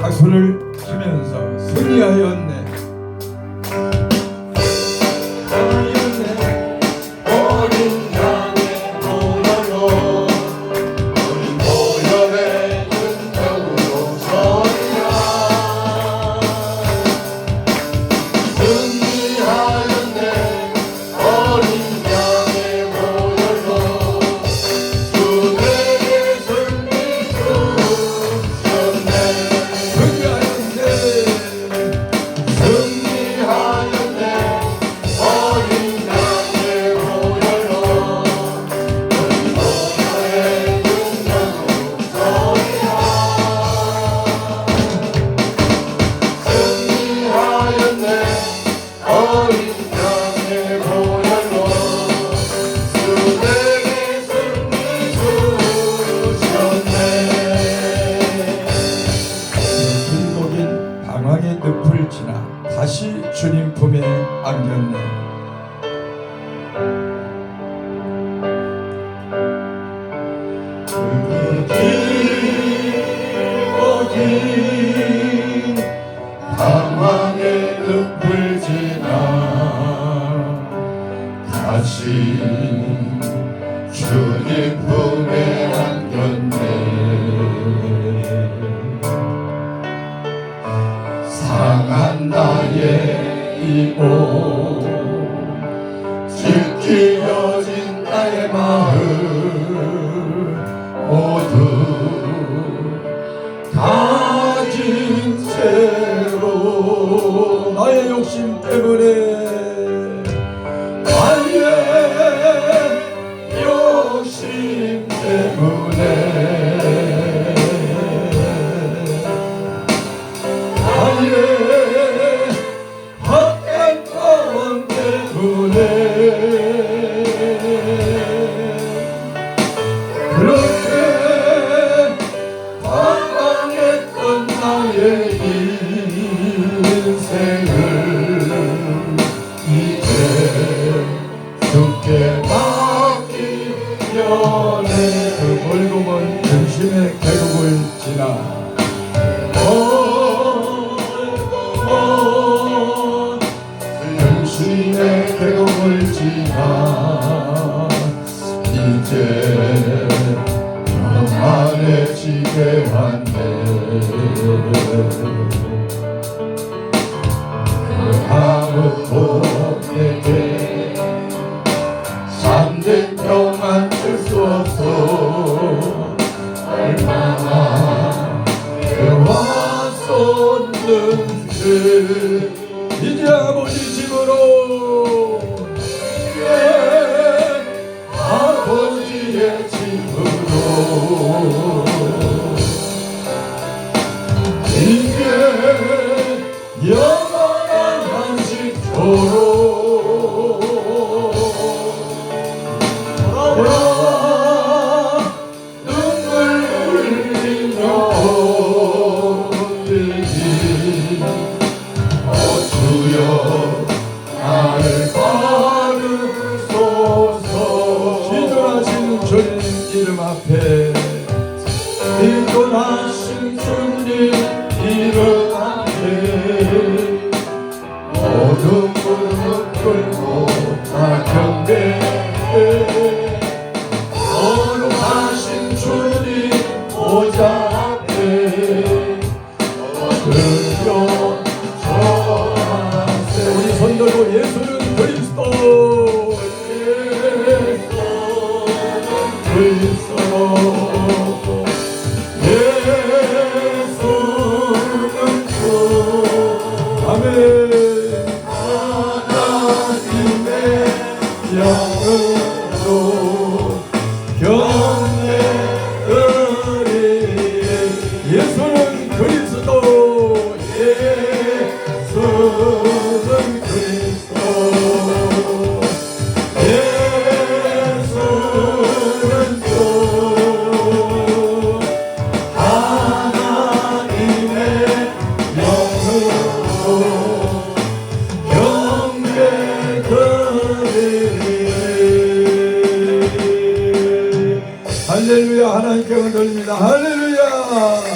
박수를 치면서 승리하였네. 앉았네. 방황의 눈물 지나 다시 주님 품에 안겼네 상한 나의 이고 지켜진 나의 마음 모두 가진 채로 나의 욕심 때문에 나의 욕심 때문에 이제 평안해지게 왔네. 오 일어나네. 어둠 무릎 꿇고 다 경배해 거룩하신 주님 보자 앞에. 들려 저한테 우리 손 들고 예수를 Lord. 하나님께 돌립니다. 할렐루야.